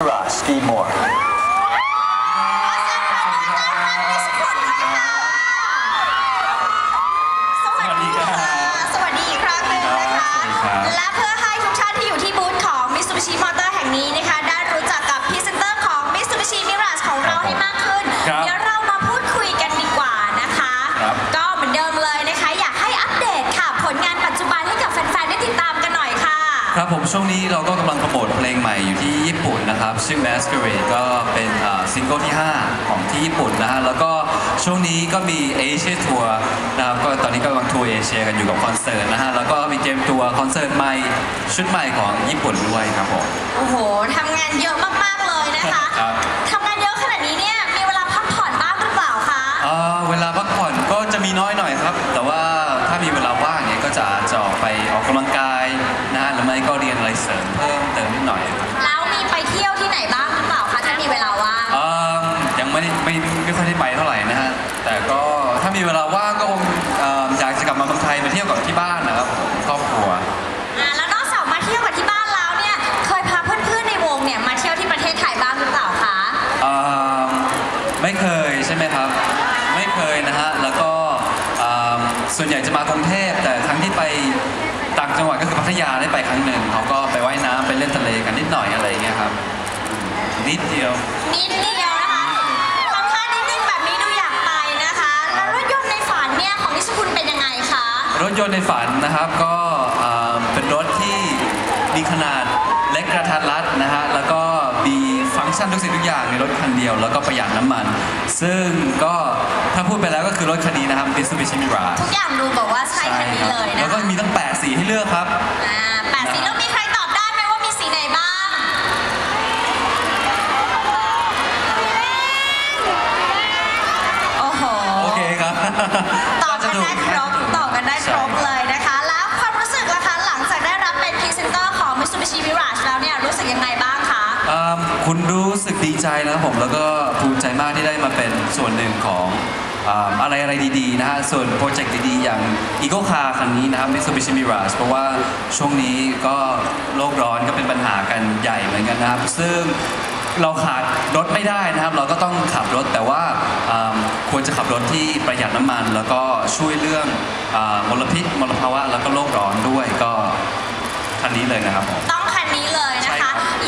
Rush Steve Moore ค่ะครับผมช่วงนี้เราก็กำลังโปรโมทเพลงใหม่อยู่ที่ญี่ปุ่นนะครับชื่อ Masquerade ก็เป็นอ่าซิงเกิลที่ 5 ของที่ญี่ปุ่นนะฮะ แล้วก็ช่วงนี้ก็มีเอเชียทัวร์นะครับก็ตอนนี้ก็กำลังทัวร์เอเชียกันอยู่กับคอนเสิร์ตนะฮะ แล้วก็มีเกมตัวคอนเสิร์ตใหม่ชุดใหม่ของญี่ปุ่นด้วยครับผม โอ้โหทำงานเยอะมาก ๆ เลยนะคะครับทำงานเยอะ ไม่ได้ไม่ไม่ค่อยได้ไปเท่าไหร่นะฮะ แต่ก็ถ้ามีเวลาว่างก็คงเอ่ออยากจะกลับมาเมืองไทยมาเที่ยวกับที่บ้านนะครับผมครอบครัว อ่าแล้วนอกจากมาเที่ยวกับที่บ้านแล้วเนี่ย เคยพาเพื่อนๆในวงเนี่ยมาเที่ยวที่ประเทศไทยบ้างหรือเปล่าคะอืมไม่เคยใช่ไหมครับ ไม่เคยนะฮะ แล้วก็อืมส่วนใหญ่จะมากรุงเทพ แต่ครั้งที่ไปต่างจังหวัดก็คือพัทยาได้ไปครั้งหนึ่งเขาก็ไปว่ายน้ำไปเล่นทะเลกันนิดหน่อยอะไรอย่างเงี้ยครับอืมนิดเดียว นิดเดียว ยนต์ในฝันนะครับ ก็อ่าเป็นรถที่มีขนาดเล็กกระทัดรัดนะฮะแล้วก็มีฟังก์ชันทุกสิ่งทุกอย่างในรถคันเดียว แล้วก็ประหยัดน้ำมัน ซึ่งก็ถ้าพูดไปแล้วก็คือรถคันนี้นะครับ Mitsubishi Mirage ทุกอย่างดูแบบว่าใช่คันนี้เลยแล้นะวก็คะมีตั้ง 8 สีให้เลือกครับ คุณรู้สึกดีใจนะครับผมแล้วก็ภูมิใจมากที่ได้มาเป็นส่วนหนึ่งของอ่าอะไรอะไรดีๆนะฮะ ส่วนโปรเจกต์ดีๆ อย่าง Eco Car คันนี้นะครับ Mitsubishi Mirage เพราะว่าช่วงนี้ก็โลกร้อนก็เป็นปัญหากันใหญ่เหมือนกันนะครับ ซึ่งเราขาดรถไม่ได้นะครับ เราก็ต้องขับรถแต่ว่าอ่าควรจะขับรถที่ประหยัดน้ำมัน แล้วก็ช่วยเรื่องอามลพิษมลภาวะแล้วก็โลกร้อนด้วยก็คันนี้เลยนะครับผมต้องคันนี้เลยนะใช่ครัคะบอย